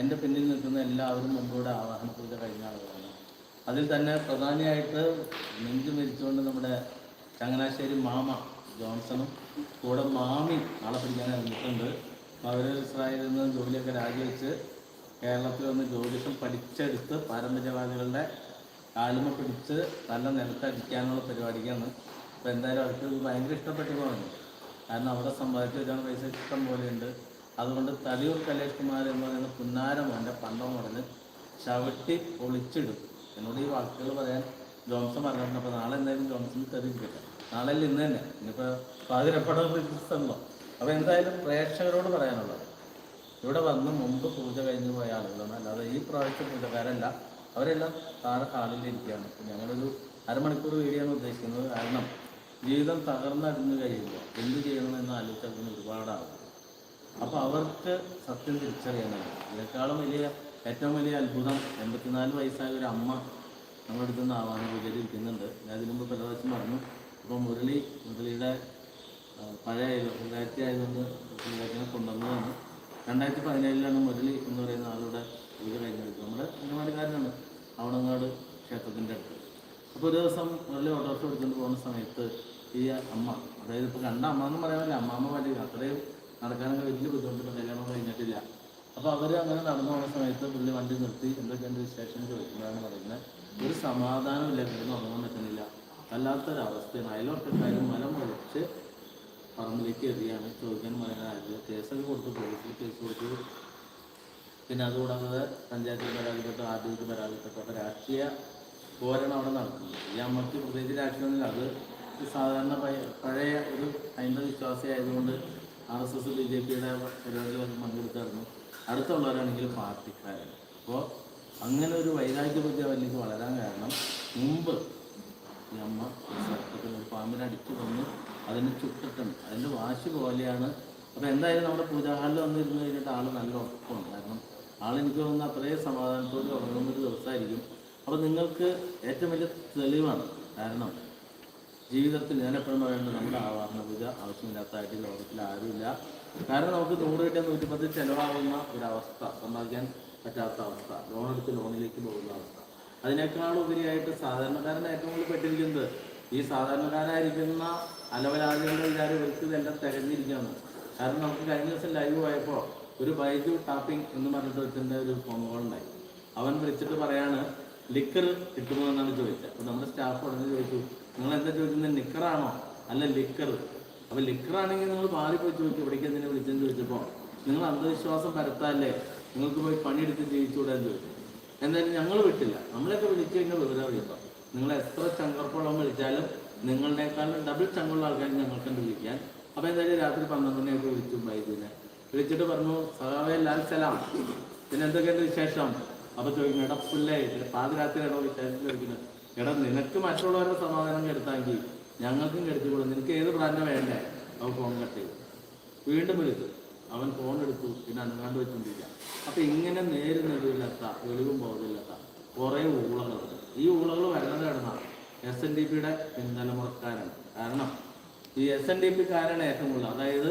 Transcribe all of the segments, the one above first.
എന്റെ പിന്നിൽ നിൽക്കുന്ന എല്ലാവരും മുമ്പോടെ ആവാഹന പൂജ കഴിഞ്ഞ ആളുകളാണ്. അതിൽ തന്നെ പ്രധാനിയായിട്ട് നെഞ്ചു മരിച്ചുകൊണ്ട് നമ്മുടെ ചങ്ങനാശ്ശേരി മാമ ജോൺസണും കൂടെ മാമി ആളെ പിടിക്കാൻ നിൽക്കുന്നുണ്ട് അവർ ഇസ്രായേലിൽ നിന്ന് ജോലിയൊക്കെ രാജിവെച്ച് കേരളത്തിൽ വന്ന് ജ്യോതിഷം പഠിച്ചെടുത്ത് പാരമ്പര്യവാദികളുടെ കാലുമ പിടിച്ച് നല്ല നിലത്തടിക്കാനുള്ള പരിപാടിക്കാണ്. അപ്പോൾ എന്തായാലും അവർക്ക് ഭയങ്കര ഇഷ്ടപ്പെട്ടു പോകുന്നു കാരണം അവിടെ സമ്പാദിച്ചു വെച്ചാൽ പൈസ ഇഷ്ടം പോലെയുണ്ട്. അതുകൊണ്ട് തലിയൂർ കലേഷ് കുമാർ എന്ന് പറയുന്ന പുന്നാരമോന്റെ പണ്ടം മുടഞ്ഞ് ചവിട്ടി പൊളിച്ചിടും. എന്നോട് ഈ വാക്കുകൾ പറയാൻ ജോൺസൺ പറഞ്ഞിട്ടുണ്ട്. അപ്പോൾ നാളെ എന്തായാലും ജോൺസൺ തെറിയിക്കട്ടെ നാളെ ഇന്ന് തന്നെ? ഇനിയിപ്പോൾ പാതിരപ്പടം റിജിസ്റ്ററല്ലോ അപ്പോൾ എന്തായാലും പ്രേക്ഷകരോട് പറയാനുള്ളത്. ഇവിടെ വന്ന് മുമ്പ് പൂജ കഴിഞ്ഞ് പോയ ആളുകളാണ്. അല്ലാതെ ഈ പ്രാവശ്യം പൂജക്കാരല്ല. അവരെല്ലാം താഴെ കാലിലിരിക്കുകയാണ് ഇപ്പം ഞങ്ങളൊരു അരമണിക്കൂർ വീഡിയോ ഉദ്ദേശിക്കുന്നത് കാരണം ജീവിതം തകർന്നടിഞ്ഞു കഴിയുമ്പോൾ എന്ത് ചെയ്യണമെന്ന് ആലോചിച്ചാൽ പിന്നെ ആളുകൾ. അപ്പോൾ അവർക്ക് സത്യം തിരിച്ചറിയാനാണ്. ഇതിനേക്കാളും വലിയ ഏറ്റവും വലിയ അത്ഭുതം എൺപത്തിനാല് വയസ്സായ ഒരു അമ്മ നമ്മുടെ അടുത്ത് നിന്ന് ആവാൻ പൂജയിൽ ഇരിക്കുന്നുണ്ട് ഞാൻ ഇതിനു മുമ്പ് പല പ്രാവശ്യം പറഞ്ഞു. അപ്പോൾ മുരളി മുരളിയുടെ പഴയ രണ്ടായിരത്തി ആയതുകൊണ്ട് കൊണ്ടുവന്നതാണ്. രണ്ടായിരത്തി പതിനേഴിലാണ് മുരളി എന്ന് പറയുന്ന ആളുടെ വീട് കഴിഞ്ഞെടുക്കുക നമ്മുടെ അംഗനവാടിക്കാരനാണ് അവണങ്ങാട് ക്ഷേത്രത്തിന്റെ അടുത്ത്. അപ്പോൾ ഒരു ദിവസം മുരളി ഓട്ടോറിക്ഷ എടുത്തുകൊണ്ട് പോകുന്ന സമയത്ത് ഈ അമ്മ അതായത് ഇപ്പോൾ കണ്ട അമ്മ എന്ന് പറയാൻ പറ്റില്ല. അമ്മാമ്മ വലിയ അത്രയും നടക്കാനൊക്കെ വലിയ ബുദ്ധിമുട്ടുണ്ട്. കല്യാണം കഴിഞ്ഞിട്ടില്ല. അപ്പോൾ അവർ അങ്ങനെ നടന്നു പോകുന്ന സമയത്ത് പുള്ളി വണ്ടി നിർത്തി എന്തൊക്കെയുണ്ട് വിശേഷം ചോദിക്കുന്നതാണ് പറയുന്നത്. ഒരു സമാധാനമില്ല കിടന്ന് ഉറങ്ങാൻ പറ്റുന്നില്ല. വല്ലാത്തൊരവസ്ഥയാണ്. അയൽവക്കക്കാരും മലം മുളച്ച് പറമ്പിലേക്ക് എറിയാണ് ചോദിക്കാൻ പറയാനായത് കേസൊക്കെ കൊടുത്തു പോലീസിൽ കേസ് കൊടുത്തു പിന്നെ അതുകൂടാതെ പഞ്ചായത്തിൽ പരാതിപ്പെട്ടു ആദ്യത്തിൽ പരാതിപ്പെട്ടു അപ്പോൾ രാഷ്ട്രീയ പോരാണ് അവിടെ നടക്കുന്നത് ഈ അമ്മയ്ക്ക് പ്രത്യേകിച്ച് രാഷ്ട്രീയമൊന്നുമില്ല. അത് സാധാരണ പഴയ ഒരു ഹൈന്ദവ വിശ്വാസി ആയതുകൊണ്ട് R S S B J പിയുടെ പരിപാടികളൊക്കെ പങ്കെടുത്തായിരുന്നു. അടുത്തുള്ളവരാണെങ്കിൽ പാർട്ടിക്കാരാണ് അപ്പോൾ അങ്ങനെ ഒരു വൈരാഗ്യ ബുദ്ധി അവരിലേക്ക് വളരാൻ കാരണം മുമ്പ് ഈ അമ്മ സർപ്പത്തിന് ഒരു പാമ്പിനെ അടിച്ചു കൊന്ന് അതിനെ ചുട്ടിട്ടുണ്ട് അതിന്റെ വാശി പോലെയാണ്. അപ്പോൾ എന്തായാലും നമ്മുടെ പൂജാഹാളിൽ വന്നിരുന്ന് കഴിഞ്ഞിട്ട് ആൾ നല്ല ഉറക്കമാണ് കാരണം ആളെനിക്ക് തോന്നുന്നു അത്രയും സമാധാനത്തോടെ ഉറങ്ങുന്ന ഒരു ദിവസമായിരിക്കും. അപ്പോൾ നിങ്ങൾക്ക് ഏറ്റവും വലിയ തെളിവാണ് കാരണം ജീവിതത്തിൽ ഞാൻ എപ്പോഴും പറയുന്നത് നമ്മുടെ ആവാഹന പൂജ ആവശ്യമില്ലാത്തതായിട്ട് ലോകത്തിൽ ആരുമില്ല. കാരണം നമുക്ക് നൂറ് കിട്ടിയ നൂറ്റിപ്പത്ത് ചിലവാകുന്ന ഒരവസ്ഥ സമ്പാദിക്കാൻ പറ്റാത്ത അവസ്ഥ ലോൺ എടുത്ത് ലോണിലേക്ക് പോകുന്ന അവസ്ഥ. അതിനേക്കാൾ ഉപരിയായിട്ട് സാധാരണക്കാരൻ ഏറ്റവും കൂടുതൽ പെട്ടിരിക്കുന്നത് ഈ സാധാരണക്കാരായിരിക്കുന്ന അലവലാദികളുടെ വിചാരം ഇവർക്ക് ഇതെല്ലാം തികഞ്ഞിരിക്കുകയാണ്. കാരണം നമുക്ക് കഴിഞ്ഞ ദിവസം ലൈവ് പോയപ്പോൾ ഒരു ബൈജു ടാപ്പിംഗ് എന്ന് പറഞ്ഞിട്ട് വെച്ചിന്റെ ഒരു ഫോൺ കോൾ ഉണ്ടായി. അവൻ വിളിച്ചിട്ട് പറയാണ് ലിക്കർ കിട്ടുമോ? എന്നാണ് ചോദിച്ചത്. അപ്പോൾ നമ്മുടെ സ്റ്റാഫ് ഉടനെ ചോദിച്ചു നിങ്ങൾ എന്താ ചോദിക്കുന്നത്? നിക്കറാണോ? അല്ല ലിക്കർ അപ്പോൾ ലിക്കറാണെങ്കിൽ നിങ്ങൾ മാറിപ്പോയി ചോദിച്ചു ഇവിടേക്ക് എന്തിനാ വിളിച്ചെന്ന് ചോദിച്ചപ്പോൾ നിങ്ങൾ അന്ധവിശ്വാസം പരത്താല്ലേ? നിങ്ങൾക്ക് പോയി പണിയെടുത്ത് ജീവിച്ചുകൂടാന്ന് ചോദിച്ചു. എന്തായാലും ഞങ്ങൾ വിട്ടില്ല. നമ്മളെയൊക്കെ വിളിച്ചു കഴിഞ്ഞാൽ വിവരം നിങ്ങൾ എത്ര ചങ്കർപ്പുളം വിളിച്ചാലും നിങ്ങളുടെക്കാളും ഡബിൾ ചങ്കുള്ള ആൾക്കാർ ഞങ്ങൾക്ക് വിളിക്കാൻ. അപ്പോൾ എന്തായാലും രാത്രി പന്ത്രണ്ട് മണിയൊക്കെ വിളിച്ചു വൈദ്യുവിനെ വിളിച്ചിട്ട് പറഞ്ഞു സഹാവേ ലാൽ സലാം. പിന്നെ എന്തൊക്കെയുണ്ട് വിശേഷം? അപ്പോൾ ചോദിക്കുന്നു എടാ പുല്ലേ പാതിരാത്രി ഇടോ വിശേഷം ചോദിക്കുന്നത്? എടാ നിനക്ക് മറ്റുള്ളവരുടെ സമാധാനം കെടുത്താമെങ്കിൽ ഞങ്ങൾക്കും കെടുത്തുകൂടും നിനക്ക് ഏത് ബ്രാൻഡാണ് വേണ്ടേ? അവൻ ഫോൺ കട്ട് ചെയ്തു. വീണ്ടും വിളിച്ചു. അവൻ ഫോൺ എടുത്തു. പിന്നെ അനങ്ങാണ്ട് വെച്ചുകൊണ്ടിരിക്കുക അപ്പൊ ഇങ്ങനെ നേര് നെടുവില്ലാത്ത വെളിവും ബോധമില്ലാത്ത കുറേ ഊളകളുണ്ട് ഈ ഊളകൾ വരുന്നത് കിടന്ന എസ് എൻ ഡി പിയുടെ പിന്തലമുറക്കാരാണ് കാരണം ഈ എസ് എൻ ഡി പിക്കാരാണ് ഏറ്റവും കൂടുതൽ. അതായത്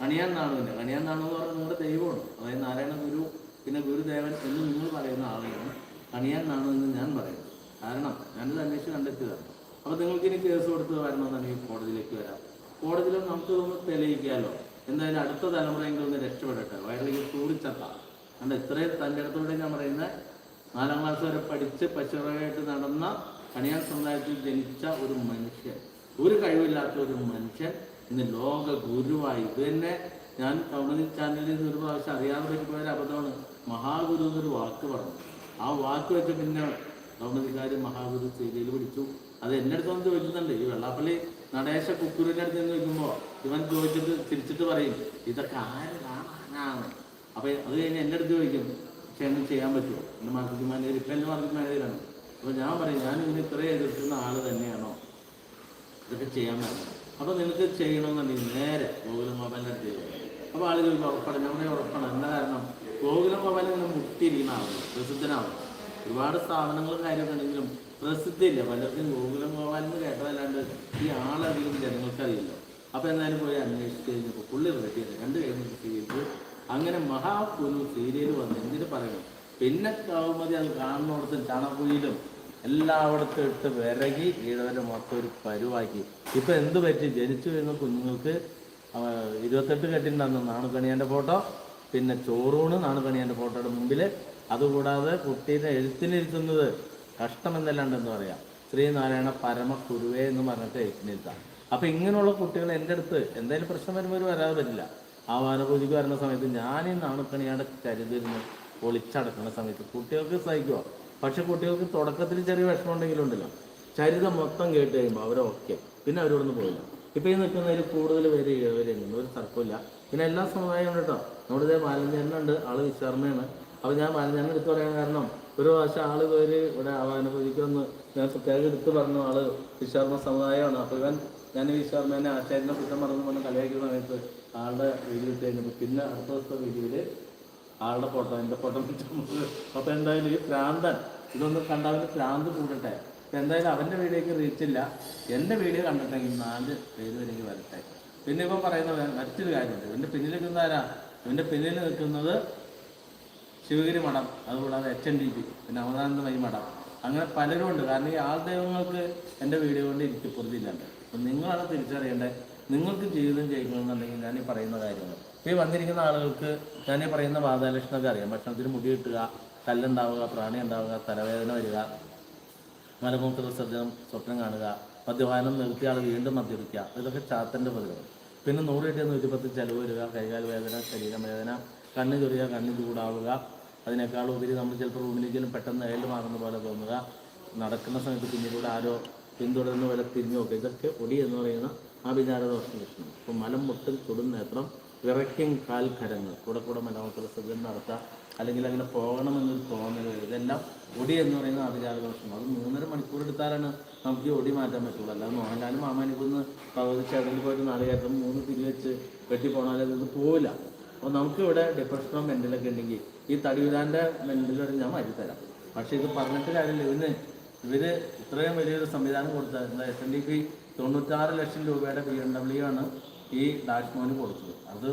കണിയാൻ നാണുവിന്റെ കണിയാൻ നാണു എന്ന് പറഞ്ഞാൽ നിങ്ങളുടെ ദൈവമാണ്. അതായത് നാരായണ ഗുരു പിന്നെ ഗുരുദേവൻ എന്ന് നിങ്ങൾ പറയുന്ന ആളെയാണ് കണിയാൻ നാണു എന്ന് ഞാൻ പറയുന്നത്. കാരണം ഞാനിത് അന്വേഷിച്ച് കണ്ടെത്തിയതാണ് അപ്പോൾ നിങ്ങൾക്ക് ഇനി കേസ് കൊടുത്ത് വരണമെന്നുണ്ടെങ്കിൽ കോടതിയിലേക്ക് വരാം. കോടതിയിൽ നമുക്ക് ഒന്ന് തെളിയിക്കാമല്ലോ എന്തായാലും അടുത്ത തലമുറയെങ്കിലും ഒന്ന് രക്ഷപ്പെടട്ടെ. വയറിലേക്ക് ചൂടിച്ചത്ത കണ്ട? ഇത്രയും തന്റെ അടുത്തോടെ ഞാൻ പറയുന്നത് നാലാം ക്ലാസ് വരെ പഠിച്ച് പശുവായിട്ട് നടന്ന കണിയാൻ സമുദായത്തിൽ ജനിച്ച ഒരു മനുഷ്യൻ ഒരു കഴിവില്ലാത്ത ഒരു മനുഷ്യൻ ഇന്ന് ലോക ഗുരുവായി. ഇത് തന്നെ ഞാൻ കൗണ്ടി ചാനലിൽ നിന്ന് ഒരു പ്രാവശ്യം അറിയാതെ പറ്റിപ്പോയ ഒരു അബദ്ധമാണ്. മഹാഗുരു എന്നൊരു വാക്ക് പറഞ്ഞു. ആ വാക്ക് വെച്ച് പിന്നെ കൗണതിക്കാർ മഹാഗുരു സീരിയൽ പിടിച്ചു. അത് എന്റെ അടുത്തൊന്ന് ചോദിക്കുന്നുണ്ട്. ഈ വെള്ളാപ്പള്ളി നടേശ കുക്കുറിന്റെ അടുത്ത് നിന്ന് ഇവൻ ചോദിച്ചിട്ട് തിരിച്ചിട്ട് പറയും ഇതൊക്കെ ആരാണ് അപ്പോൾ അത് കഴിഞ്ഞ് എന്റെ അടുത്ത് ചോദിക്കും എന്ത് ചെയ്യാൻ പറ്റുമോ എന്റെ മാർക്കറ്റ് മാനേജർ ഇപ്പം എന്റെ മാർക്കറ്റ് മാനേജറാണ്. അപ്പോൾ ഞാൻ പറയും ഞാൻ ഇതിന് ഇത്രയും എതിർക്കുന്ന ആൾ തന്നെയാണോ? ഇതൊക്കെ ചെയ്യാൻ പറ്റും അപ്പോൾ നിനക്ക് ചെയ്യണമെന്നുണ്ടെങ്കിൽ നേരെ ഗോകുലം മൊബൈലിന്റെ അടുത്ത് ചെയ്യും അപ്പോൾ ചോദിക്കും ഉറപ്പാണ്. ഞാൻ ഉറപ്പാണ്. എന്താ കാരണം? ഗോകുലം മൊബൈലിൽ നിന്ന് മുട്ടിയിരിക്കുന്ന ആളാണ് പ്രസിദ്ധനാണ്. ഒരുപാട് സ്ഥാപനങ്ങളും കാര്യമൊക്കെ ഉണ്ടെങ്കിലും പ്രസിദ്ധിയില്ല. പലർക്കും ഗോകുലം ഗോപാലെന്ന് കേട്ടതല്ലാണ്ട് ഈ ആളധികം ജനങ്ങൾക്കറിയില്ല അപ്പോൾ എന്തായാലും പോയി അന്വേഷിച്ച് കഴിഞ്ഞപ്പോൾ പുള്ളി റെഡിയാണ് രണ്ട് കഴിഞ്ഞ് കിട്ടിയിട്ട് അങ്ങനെ മഹാപുരു സീരിയൽ വന്ന് എന്തിനു പറയണം? പിന്നെ കൗമതി അത് കാണുന്നിടത്തും ചണപുയിലും എല്ലായിടത്തും ഇട്ട് വിരകി ഈഴവരെ മൊത്തം ഒരു പരുവാക്കി. ഇപ്പൊ എന്ത് പറ്റി? ജനിച്ചു വീഴുന്ന കുഞ്ഞുങ്ങൾക്ക് ഇരുപത്തെട്ട് ഇരുപത്തെട്ട് നാണു നാണുകണിയാന്റെ ഫോട്ടോ. പിന്നെ ചോറൂണ് എന്നാണ് പണി എന്റെ ഫോട്ടോയുടെ മുമ്പിൽ അതുകൂടാതെ കുട്ടീനെ എഴുത്തിനിരുത്തുന്നത് കഷ്ടമെന്നല്ലാണ്ടെന്ന് പറയാം. ശ്രീനാരായണ പരമ കുരുവേ എന്ന് പറഞ്ഞിട്ട് എഴുത്തിനിരുത്താം അപ്പൊ ഇങ്ങനെയുള്ള കുട്ടികൾ എന്റെ അടുത്ത് എന്തായാലും പ്രശ്നം വരുമ്പോൾ ഒരു വരാതെ പറ്റില്ല ആ വാനപൂജയ്ക്ക് വരുന്ന സമയത്ത് ഞാൻ ഈ നാണുക്കണിയാണ്ട് കരുതിരുന്ന് ഒളിച്ചടക്കുന്ന സമയത്ത് കുട്ടികൾക്ക് സഹിക്കുക പക്ഷെ കുട്ടികൾക്ക് തുടക്കത്തിൽ ചെറിയ വിഷമം ഉണ്ടെങ്കിലും ഉണ്ടല്ലോ. ചരിതം മൊത്തം കേട്ട് കഴിയുമ്പോൾ അവരൊക്കെ. പിന്നെ അവരോടൊന്നും പോയില്ല ഇപ്പൊ ഈ നിൽക്കുന്നതിൽ കൂടുതൽ പേര് ഇവരുണ്ട് ഒരു തർക്കമില്ല പിന്നെ എല്ലാ സമുദായവും കേട്ടോ നമ്മുടെ ഇതേ ബാലഞ്ചേരനുണ്ട് ആൾ വിശ്വർമ്മയാണ് അപ്പോൾ ഞാൻ ബാലഞ്ചേരൻ എടുത്ത് പറയാൻ കാരണം ഒരു പ്രാവശ്യം ആൾ പേര് ഇവിടെ ആവാനുഭവിക്കുമെന്ന് ഞാൻ പ്രത്യേകം എടുത്ത് പറഞ്ഞു. ആൾ വിശ്വർമ്മ സമുദായമാണ്. അപ്പോൾ ഇവൻ ഞാൻ വിശ്വർമ്മേനെ ആശാരിനെ കുറ്റം പറഞ്ഞു പറഞ്ഞ് കളിയാക്കുന്ന സമയത്ത് ആളുടെ വീഡിയോ ഇട്ട് പിന്നെ അടുത്ത ദിവസത്തെ വീട്ടിൽ ആളുടെ ഫോട്ടോ എന്റെ ഫോട്ടോ അപ്പൊ എന്തായാലും ഈ പ്രാന്തൻ ഇതൊന്ന് കണ്ടാൽ പ്രാന്ത് കൂടട്ടെ. അപ്പൊ എന്തായാലും അവന്റെ റീച്ച് ഇല്ല. എന്റെ വീഡിയോ കണ്ടിട്ടെങ്കിൽ നാല് പേര് വരെങ്കിൽ വരട്ടെ. പിന്നെ ഇപ്പം പറയുന്ന മറ്റൊരു കാര്യമുണ്ട്. ഇവന്റെ പിന്നിൽ നിൽക്കുന്ന ആരാ? ഇവന്റെ പിന്നിൽ നിൽക്കുന്നത് ശിവഗിരി മഠം അതുകൂടാതെ എച്ച് എൻ ഡി പി പിന്നെ അവതാനന്ദമയി മഠം. അങ്ങനെ പലരും ഉണ്ട്. കാരണം ഈ ആൾ ദൈവങ്ങൾക്ക് എന്റെ വീഡിയോ കൊണ്ട് എനിക്ക് പൊറുതിയില്ലാണ്ട്. അപ്പം നിങ്ങളാണ് തിരിച്ചറിയേണ്ടത്. നിങ്ങൾക്ക് ജീവിതം ചെയ്യുന്നുണ്ടെങ്കിൽ ഞാൻ ഈ പറയുന്ന കാര്യങ്ങൾ. ഈ വന്നിരിക്കുന്ന ആളുകൾക്ക് ഞാൻ ഈ പറയുന്ന വാതാലക്ഷണമൊക്കെ അറിയാം. ഭക്ഷണത്തിന് മുടി കിട്ടുക കല്ലുണ്ടാവുക പ്രാണി ഉണ്ടാവുക തലവേദന വരിക മലമൂത്ര വിസർജനം സ്വപ്നം കാണുക മദ്യപാനം നിർത്തിയാൾ വീണ്ടും മദ്യപിക്കുക ഇതൊക്കെ ചാത്തന്റെ പ്രതികൾ പിന്നെ നൂറ് കിട്ടിയ നൂറ്റിപ്പത്ത് ചെലവ് വരിക കൈകാൽ വേദന ശരീരം വേദന കണ്ണ് ചൊറിയുക കണ്ണ് ചൂടാവുക അതിനേക്കാൾ ഉപരി നമ്മൾ ചിലപ്പോൾ റൂമിലേക്കും പെട്ടെന്ന് ഏഴ് മാറുന്ന പോലെ തോന്നുക. നടക്കുന്ന സമയത്ത് പിന്നീട് ആരോ പിന്തുടരുന്ന പോലെ തിരിഞ്ഞു നോക്കുക. ഇതൊക്കെ ഒടി എന്ന് പറയുന്ന ആഭിചാരദോഷ ലക്ഷണം. അപ്പോൾ മലം മുട്ടൽ ചുടും നേത്രം വിറയ്ക്കും കരങ്ങൾ കൂടെ കൂടെ മലമൂത്ര വിസർജനം നടത്തുക അല്ലെങ്കിൽ അങ്ങനെ പോകണമെന്നൊരു തോന്നൽ വരും. ഇതെല്ലാം ഒടി എന്ന് പറയുന്ന ആഭിചാര ദോഷം അത് മൂന്നര മണിക്കൂർ എടുത്താലാണ് നമുക്ക് ഈ ഒടി മാറ്റാൻ പറ്റുള്ളൂ. അല്ലാതെ മോഹൻലാലും മാമാനിക്കുന്ന് പകുതി ചേട്ടനിൽ പോയിട്ട് നാല് കയറ്റം മൂന്ന് തിരി വെച്ച് വെട്ടി പോകണാലും ഇത് പോവില്ല. അപ്പോൾ നമുക്ക് ഇവിടെ ഡിപ്രഷനോ മെന്റലൊക്കെ ഉണ്ടെങ്കിൽ ഈ തടിവിടാന്റെ വരെ ഞാൻ മാറ്റി തരാം പക്ഷേ ഇത് പറഞ്ഞിട്ട് കാര്യമില്ല. ഇതിന് ഇവർ ഇത്രയും വലിയൊരു സംവിധാനം കൊടുത്തായിരുന്നു എസ് എൻ ഡി പി തൊണ്ണൂറ്റാറ് ലക്ഷം രൂപയുടെ ബി എം ഡബ്ല്യു ആണ് ഈ ഡാഷ്മോന് കൊടുത്തത്. അത്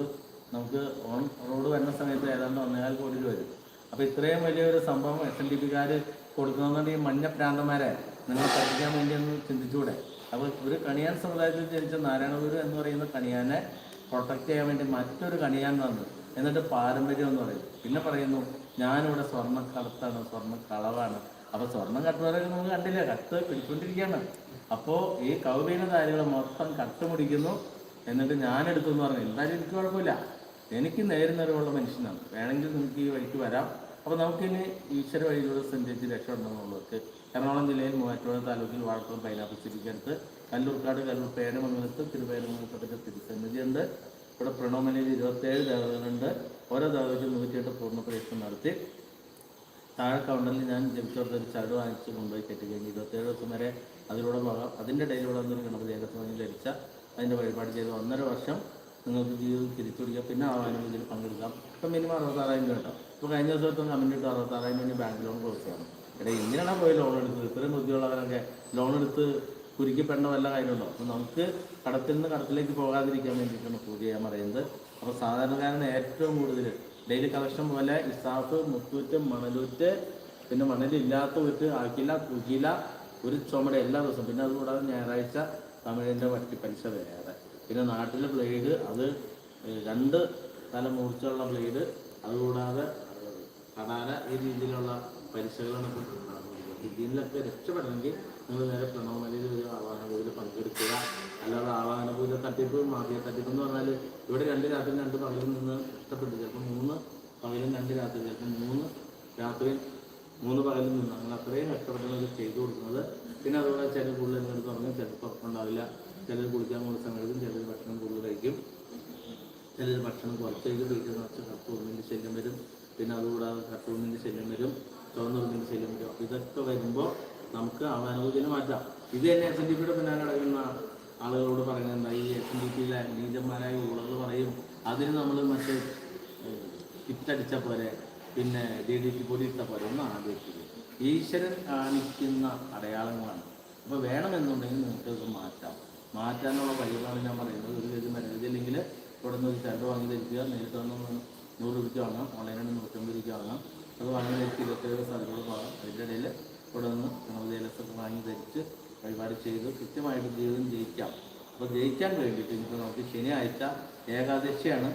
നമുക്ക് ഓൺ റോഡ് വരുന്ന സമയത്ത് ഏതാണ്ട് ഒന്നേകാൽ കോടി രൂപ വരും. അപ്പൊ ഇത്രയും വലിയൊരു സംഭവം എസ് എൻ ഡി പിക്കാർ ഈ മഞ്ഞ പ്രാന്തന്മാരെ നിങ്ങൾ പഠിക്കാൻ വേണ്ടി ഒന്ന് ചിന്തിച്ചുകൂടെ അപ്പോൾ ഒരു കണിയാൻ സമുദായത്തിൽ ജനിച്ച നാരായണഗുരു എന്ന് പറയുന്ന കണിയാനെ പ്രൊട്ടക്ട് ചെയ്യാൻ വേണ്ടി മറ്റൊരു കണിയാൻ വന്നു. എന്നിട്ട് പാരമ്പര്യം എന്ന് പറയും. പിന്നെ പറയുന്നു ഞാനിവിടെ സ്വർണ കളത്താണ് സ്വർണ കളവാണ്. അപ്പൊ സ്വർണം കട്ടുന്നവരൊക്കെ നമുക്ക് കണ്ടില്ല? കത്ത് പിടിച്ചോണ്ടിരിക്കുകയാണ്. അപ്പോ ഈ കൗബീനധാരികളെ മൊത്തം കട്ട് മുടിക്കുന്നു എന്നിട്ട് ഞാൻ എടുത്തു എന്ന് പറഞ്ഞു. എന്തായാലും എനിക്ക് കുഴപ്പമില്ല. എനിക്ക് നേരുന്നറിവുള്ള മനുഷ്യനാണ്. വേണമെങ്കിൽ നിങ്ങൾക്ക് ഈ വഴിക്ക് വരാം. അപ്പോൾ നമുക്കിനി ഈശ്വര വഴിയിലൂടെ സഞ്ചരിച്ച് രക്ഷപ്പെടണമെന്നുള്ളവർക്ക് എറണാകുളം ജില്ലയിൽ മൂവാറ്റുപുഴ താലൂക്കിൽ വാഴക്കുളം പൈനാപ്പിൾ സ്ഥിതിക്കടുത്ത് കല്ലൂർക്കാട് കല്ലൂർ പേരമംഗലത്ത് തിരുവേരമംഗലത്തൊക്കെ സ്ഥിതിസന്നിധിയുണ്ട് ഇവിടെ പ്രണോമനയിൽ ഇരുപത്തേഴ് ദേവതകളുണ്ട്. ഓരോ ദേവതയ്ക്കും നൂറ്റിയെട്ട് പൂർണ പരീക്ഷണം നടത്തി. താഴെ കൗണ്ടറിൽ ഞാൻ ജപിച്ചോർത്ത് ഒരു ചരട് വാങ്ങിച്ച് കൊണ്ടുപോയി കെട്ടി കഴിഞ്ഞ് ഇരുപത്തേഴ് ദിവസം വരെ അതിലൂടെ പോകാം. അതിന്റെ ഇടയിലൂടെ വന്നൊരു ഗണപതി ഏകത്വം ലഭിച്ച അതിന്റെ വഴിപാട് ചെയ്ത് ഒന്നര വർഷം നിങ്ങൾക്ക് ജീവിതം തിരിച്ചു പിടിക്കാം പിന്നെ ആവാനും ഇതിൽ പങ്കെടുക്കാം. ഇപ്പം മിനിമം അറുപത്താറായിരം രൂപ കേട്ടോ. ഇപ്പോൾ കഴിഞ്ഞ ദിവസത്തും കമന്റ് ഇട്ട് അറുപത്താറായിരം രൂപ ബാങ്ക് ലോൺ ക്ലോസ് ചെയ്യണം. ഇങ്ങനെയാണ് പോയി ലോൺ എടുത്തത്? ഇത്രയും ബുദ്ധിയുള്ളവരൊക്കെ ലോൺ എടുത്ത് കുരുക്കിപ്പെടേണ്ട വല്ല കാര്യമുണ്ടോ? അപ്പോൾ നമുക്ക് കടത്തിൽ നിന്ന് കടത്തിലേക്ക് പോകാതിരിക്കാൻ വേണ്ടിയിട്ടാണ് പൂജ ചെയ്യാൻ പറയുന്നത്. അപ്പോൾ സാധാരണക്കാരന് ഏറ്റവും കൂടുതൽ ഡെയിലി കളക്ഷൻ പോലെ ഇസാഫ് മുത്തൂറ്റ് മണലൂറ്റ് പിന്നെ മണലില്ലാത്ത ഊറ്റ് ആക്കില്ല കുകില ഒരു ചുമട എല്ലാ ദിവസവും. പിന്നെ അതുകൂടാതെ ഞായറാഴ്ച തമിഴിന്റെ വട്ടി പലിശ വേറെ. പിന്നെ നാട്ടിലെ ബ്ലേഡ് അത് രണ്ട് തല മൂർച്ചയുള്ള ബ്ലേഡ് അതുകൂടാതെ കടാര ഈ രീതിയിലുള്ള പരിശകളാണ്. ഇതിലൊക്കെ രക്ഷപ്പെടണമെങ്കിൽ നിങ്ങൾ നേരെ പ്രണവമലയിൽ ഒരു ആവാഹന പൂജയിൽ പങ്കെടുക്കുക. അല്ലാതെ ആവാഹന പൂജ തട്ടിപ്പ് മാഫിയ തട്ടിപ്പ് എന്ന് പറഞ്ഞാൽ ഇവിടെ രണ്ട് രാത്രി രണ്ട് പകലിൽ നിന്ന് ഇഷ്ടപ്പെട്ടു ചിലപ്പോൾ മൂന്ന് പകലും രണ്ട് രാത്രി ചിലപ്പോൾ മൂന്ന് രാത്രി മൂന്ന് പകലിൽ നിന്ന്. അങ്ങനെ അത്രയും കഷ്ടപ്പെട്ടാണ് ചെയ്തു കൊടുക്കുന്നത്. പിന്നെ അതുപോലെ ചില കൂടുതൽ എന്തെങ്കിലും പറഞ്ഞു ചിലപ്പോൾ ഉറപ്പുണ്ടാവില്ല ചിലർ കുളിക്കാൻ പോകുന്ന സമയത്തും ചിലർ ഭക്ഷണം കൂടുതൽ കഴിക്കും. ചിലർ ഭക്ഷണം കുറച്ചേക്ക് വീട്ടിൽ നിറച്ച് കട്ടുറുമ്പിന്റെ ശല്യം വരും. പിന്നെ അതുകൂടാതെ കട്ടുറുമ്പിന്റെ ശല്യം വരും ചുവന്നുറുമ്പിന്റെ ശല്യം വരും. അപ്പോൾ ഇതൊക്കെ വരുമ്പോൾ നമുക്ക് ആവാനുഭൂതിന് മാറ്റാം. ഇത് തന്നെ എസ് എൻ ഡി പിയുടെ പിന്നാലെ നടക്കുന്ന ആളുകളോട് പറയുന്നത് ഈ എസ് എൻ ഡി പിയിലെ നീചന്മാരായ ഊളകൾ പറയും അതിന് നമ്മൾ മറ്റേ കിറ്റടിച്ച പോലെ പിന്നെ ഡി ഡി ടി പൊടി ഇട്ട പോലെ ഒന്നും ആലോചിക്കുക. ഈശ്വരൻ കാണിക്കുന്ന അടയാളങ്ങളാണ്. അപ്പോൾ വേണമെന്നുണ്ടെങ്കിൽ നിങ്ങൾക്ക് മാറ്റാം. മാറ്റാനുള്ള വഴികളാണ് ഞാൻ പറയുന്നത്. ഒരു കേസ് മരുന്നില്ലെങ്കിൽ ഇവിടെ നിന്ന് ഒരു ചരട് വാങ്ങി ധരിക്കുക നേരിട്ട് വന്ന് നൂറ് രൂപയ്ക്ക് വാങ്ങാം. ഓൺലൈനായിട്ട് നൂറ്റമ്പത് രൂപയ്ക്ക് വാങ്ങാം. അത് വാങ്ങി ധരിച്ച് ഇരുപത്തേഴ് സ്ഥലങ്ങൾ പോകാം അതിന്റെ ഇടയിൽ ഇവിടെ നിന്ന് ഞങ്ങൾ ലേലസൊക്കെ വാങ്ങി ധരിച്ച് വഴിപാട് ചെയ്ത് കൃത്യമായിട്ട് ജീവിതം ജയിക്കാം. അപ്പോൾ ജയിക്കാൻ വേണ്ടിയിട്ട് ഇപ്പോൾ നമുക്ക് ശനിയാഴ്ച ഏകാദശിയാണ്.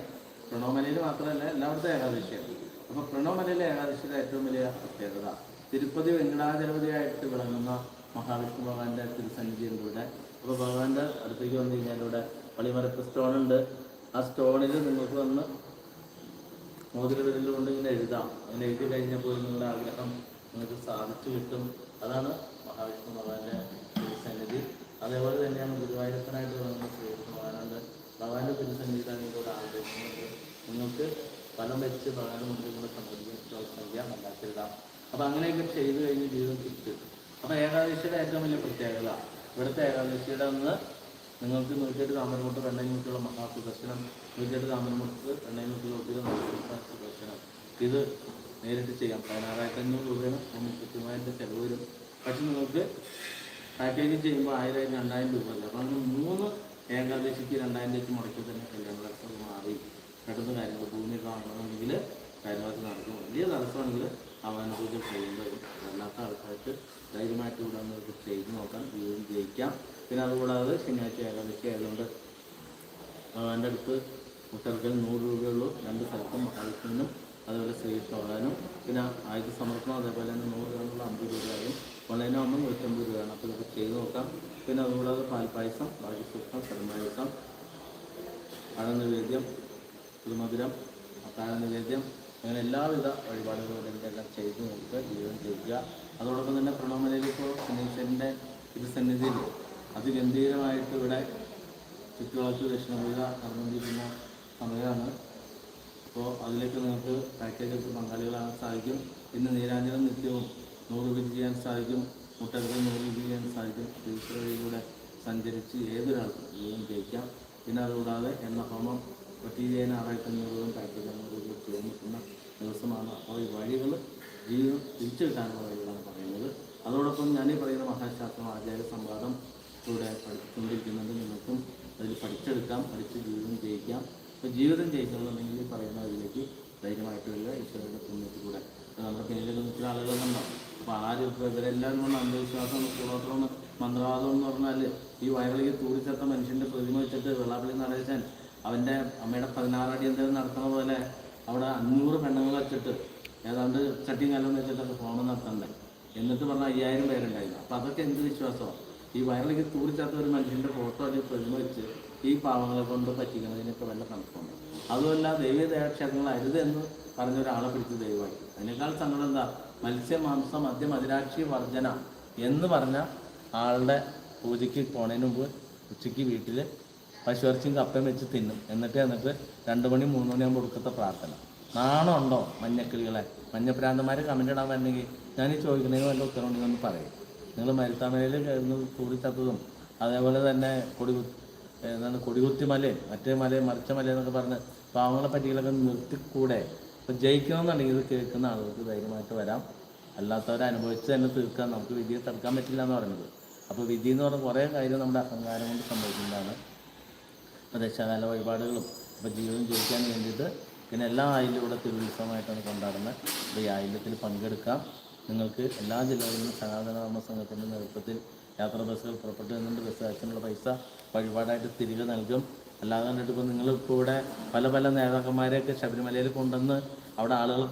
പ്രണോമലയിൽ മാത്രമല്ല എല്ലായിടത്തും ഏകാദശിയാണ്. അപ്പോൾ പ്രണോമലയിലെ ഏകാദശിയുടെ ഏറ്റവും വലിയ പ്രത്യേകത തിരുപ്പതി വെങ്കടാചലപതിയായിട്ട് വിളങ്ങുന്ന മഹാവിഷ്ണു ഭഗവാന്റെ തിരുസന്നിധിയുണ്ട് ഇവിടെ അപ്പോൾ ഭഗവാന്റെ അടുത്തേക്ക് വന്നു കഴിഞ്ഞാൽ ഇവിടെ പളിമരത്ത് സ്റ്റോൺ ഉണ്ട്. ആ സ്റ്റോണിൽ നിങ്ങൾക്ക് വന്ന് മോതിര വിരൽ കൊണ്ട് ഇങ്ങനെ എഴുതാം. അങ്ങനെ എഴുതി കഴിഞ്ഞപ്പോൾ നിങ്ങളുടെ ആഗ്രഹം നിങ്ങൾക്ക് സാധിച്ചു കിട്ടും. അതാണ് മഹാവിഷ്ണു ഭഗവാന്റെ തിരുസന്നിധി. അതേപോലെ തന്നെയാണ് ഗുരുവായൂരപ്പനായിട്ട് വന്ന ശ്രീകൃഷ്ണ ഭഗവാനുണ്ട്. ഭഗവാന്റെ തിരുസന്നിധിയിലാണ് നിങ്ങളുടെ ആഗ്രഹിക്കുന്നത്. നിങ്ങൾക്ക് ഫലം വെച്ച് ഭഗവാന്റെ മുന്നിൽ കൂടെ സംബന്ധിക്കാൻ അപ്പൊ അപ്പം അങ്ങനെയൊക്കെ ചെയ്തു കഴിഞ്ഞ് ജീവിതം തിരിച്ചു അപ്പം ഏകാദശിയുടെ ഏറ്റവും വലിയ പ്രത്യേകത ഇവിടുത്തെ ഏകാദശിയുടെ അന്ന് നിങ്ങൾക്ക് നൂറ്റിയെട്ട് താമരമുട്ട് മുട്ടുള്ള മഹാസുദർശനം നൂറ്റിയെട്ട് താമരമുട്ട് വെണ്ണയൂറ്റിലുള്ള സുദർശനം. ഇത് നേരിട്ട് ചെയ്യാം. പതിനാറായിരത്തി അഞ്ഞൂറ് രൂപയാണ് കൃത്യമായിട്ട് ചിലവ് വരും. പക്ഷെ നിങ്ങൾക്ക് പാക്കേജ് ചെയ്യുമ്പോൾ ആയിരം രണ്ടായിരം രൂപ അല്ല അങ്ങനെ മൂന്ന് ഏകാദശിക്ക് രണ്ടായിരം രൂപയ്ക്ക് മുടക്കി തന്നെ കല്യാണ മാറി. പെട്ടെന്ന് കാര്യങ്ങൾ ഭൂമി കാണണമെന്നുണ്ടെങ്കിൽ കാര്യങ്ങളൊക്കെ നടക്കും വലിയ തടസ്സമാണെങ്കിൽ അവന പൂജ ചെയ്യുന്നത് അല്ലാത്ത ആൾക്കാർക്ക് ധൈര്യമായിട്ട് ഇവിടെ വന്നവർക്ക് ചെയ്ത് നോക്കാം ജീവിതം ജയിക്കാം. പിന്നെ അതുകൂടാതെ ശനിയാഴ്ച ഏകാദശി ആയതുകൊണ്ട് ഭഗവാന്റെ അടുത്ത് മുട്ടർക്കൽ നൂറ് രൂപയുള്ളൂ. രണ്ട് സ്ഥലത്തും മഹാവിഷ്ണുവിനും അതുപോലെ സ്ത്രീ തൊഴാനും പിന്നെ ആയുധ സമർപ്പണം അതേപോലെ തന്നെ നൂറ് രൂപയുള്ള അമ്പത് രൂപയായും ഓൺലൈനാകുമ്പോൾ നൂറ്റമ്പത് രൂപയാണ്. അപ്പോൾ ഇതൊക്കെ ചെയ്ത് നോക്കാം. പിന്നെ അതുകൂടാതെ പാൽപ്പായസം ഭാഗ്യസൂക്ഷം കടമ്പായസം പഴനിവേദ്യം തിരുമധുരം അത്താഴ നിവേദ്യം അങ്ങനെ എല്ലാവിധ വഴിപാടുകളും എല്ലാം ചെയ്തു നോക്കുക ജീവിതം ചെയ്യുക അതോടൊപ്പം തന്നെ പ്രണവമലയിൽ ഇപ്പോൾ ശനീശ്വരന്റെ തിരുസന്നിധിയിൽ അതിഗംഭീരമായിട്ട് ഇവിടെ ചുറ്റുവളച്ചു ദക്ഷിണപൂജ നടന്നുകൊണ്ടിരിക്കുന്ന സമയമാണ്. അപ്പോൾ അതിലേക്ക് നിങ്ങൾക്ക് പാക്കേജൊക്കെ പങ്കാളികളാകാൻ സാധിക്കും. ഇന്ന് നീരാഞ്ജനം നിത്യവും നൂറ് രൂപ ചെയ്യാൻ സാധിക്കും. മുട്ടകൾക്ക് നൂറ് രൂപ ചെയ്യാൻ സാധിക്കും. ഈശ്വരയിലൂടെ സഞ്ചരിച്ച് ഏതൊരാൾക്കും ജീവിതം ജയിക്കാം പിന്നെ അതുകൂടാതെ എണ്ണ ഹോമം ഒറ്റ ചെയ്യാൻ ആറായിരത്തി അഞ്ഞൂറ് രൂപ പാക്കേജ് പറ്റുന്ന ദിവസമാണ് അപ്പോൾ ഈ വഴികൾ ജീവിതം തിരിച്ചു കിട്ടാനുള്ള വഴികളാണ് പറയുന്നത്. അതോടൊപ്പം ഞാനീ പറയുന്ന മഹാശാസ്ത്രം ആചാര്യ സംവാദം ഇവിടെ പഠിച്ചുകൊണ്ടിരിക്കുന്നുണ്ട് നിങ്ങൾക്കും അതിൽ പഠിച്ചെടുക്കാം പഠിച്ച് ജീവിതം ജയിക്കാം. അപ്പോൾ ജീവിതം ജയിക്കണമെന്നുണ്ടെങ്കിൽ ഈ പറയുന്ന അതിലേക്ക് ധൈര്യമായിട്ട് വരിക ഈശ്വരയുടെ ഇപ്പോൾ നമ്മുടെ പിന്നിൽ നിൽക്കുന്ന ആളുകളുണ്ടാവും അപ്പോൾ ആരും ഇപ്പോൾ ഇവരെല്ലാവരും കൊണ്ട് അന്ധവിശ്വാസം കൂടോത്രം മന്ത്രവാദം എന്ന് പറഞ്ഞാൽ ഈ വയറിലേക്ക് തൂറിച്ചത്ത മനുഷ്യന്റെ പ്രതിമ വെച്ചിട്ട് വെള്ളാപ്പള്ളി നടേശൻ അവന്റെ അമ്മയുടെ പതിനാറടി എന്തെങ്കിലും നടത്തുന്ന പോലെ അവിടെ അഞ്ഞൂറ് പെണ്ണുങ്ങൾ വെച്ചിട്ട് ഏതാണ്ട് ചട്ടി കല്ലെന്ന് വെച്ചിട്ടൊക്കെ ഹോമം നടത്തണ്ടേ? എന്നിട്ട് പറഞ്ഞാൽ അയ്യായിരം പേരുണ്ടായിരുന്നു. അപ്പം അതൊക്കെ എന്ത് വിശ്വാസമാണ് ഈ വയറിലേക്ക് തൂറിച്ചാത്ത ഒരു മനുഷ്യന്റെ ഫോട്ടോ അല്ലെങ്കിൽ പ്രതിമ വെച്ച് ഈ പാവങ്ങളെ കൊണ്ട് പറ്റിക്കുന്നതിനൊക്കെ വല്ല കണക്കുണ്ട് അതുമല്ല ദൈവീയ ദേവക്ഷേത്രങ്ങൾ അരുത് എന്ന് പറഞ്ഞ ഒരാളെ പിടിച്ച് ദൈവമായി. അതിനേക്കാൾ സങ്കടം എന്താ? മത്സ്യമാംസം മദ്യം അതിരാക്ഷി വർജന എന്ന് പറഞ്ഞ ആളുടെ പൂജയ്ക്ക് പോണതിന് മുമ്പ് ഉച്ചയ്ക്ക് വീട്ടിൽ പശുവിറച്ചിയും കപ്പയും വെച്ച് തിന്നും. എന്നിട്ട് എന്നിട്ട് രണ്ട് മണി മൂന്ന് മണിയാകുമ്പോൾ കൊടുക്കത്തെ പ്രാർത്ഥന. നാണമുണ്ടോ മഞ്ഞക്കിളികളെ? മഞ്ഞപ്രാന്തമാരെ കമന്റ് ഇടാൻ വരണമെങ്കിൽ ഞാൻ ഈ ചോദിക്കുന്നതിന് വല്ല ഉത്തരവുണ്ടെങ്കിൽ ഒന്ന് പറയും. നിങ്ങൾ മരുത്താമലയിൽ കയറുന്ന കൂടിച്ചത്തതും അതേപോലെ തന്നെ കൊടി എന്താണ് കൊടികുത്തി മല മറ്റേ മല മറിച്ച മല എന്നൊക്കെ പറഞ്ഞ് പാവങ്ങളെ പറ്റികളൊക്കെ നിർത്തിക്കൂടെ? ഇപ്പം ജയിക്കണമെന്നുണ്ടെങ്കിൽ ഇത് കേൾക്കുന്ന ആളുകൾക്ക് ധൈര്യമായിട്ട് വരാം. അല്ലാത്തവരെ അനുഭവിച്ച് തന്നെ തീർക്കാൻ നമുക്ക് വിധിയെ തടുക്കാൻ പറ്റില്ല എന്ന് പറയുന്നത് അപ്പോൾ വിധി എന്ന് പറഞ്ഞ കുറേ കാര്യം നമ്മുടെ അഹങ്കാരം കൊണ്ട് സംഭവിക്കുന്നതാണ്. അപ്പോൾ ദശകാല വഴിപാടുകളും അപ്പോൾ ജീവിതം ജീവിക്കാൻ വേണ്ടിയിട്ട് പിന്നെ എല്ലാ ആയിലും ഇവിടെ തിരുവുത്സവമായിട്ടാണ് കൊണ്ടാടുന്നത്. അപ്പോൾ ഈ ആയില്യത്തിൽ പങ്കെടുക്കാം. നിങ്ങൾക്ക് എല്ലാ ജില്ലകളിലും സനാതന ധർമ്മ സംഘത്തിന്റെ നേതൃത്വത്തിൽ യാത്രാ ബസ്സുകൾ പുറപ്പെട്ടു നിന്നുകൊണ്ട് ബസ് അയച്ചിട്ടുള്ള പൈസ വഴിപാടായിട്ട് തിരികെ നൽകും. അല്ലാതെ കണ്ടിട്ട് ഇപ്പോൾ നിങ്ങളിപ്പോൾ ഇവിടെ പല പല നേതാക്കന്മാരെയൊക്കെ ശബരിമലയിൽ കൊണ്ടുവന്ന് അവിടെ ആളുകൾ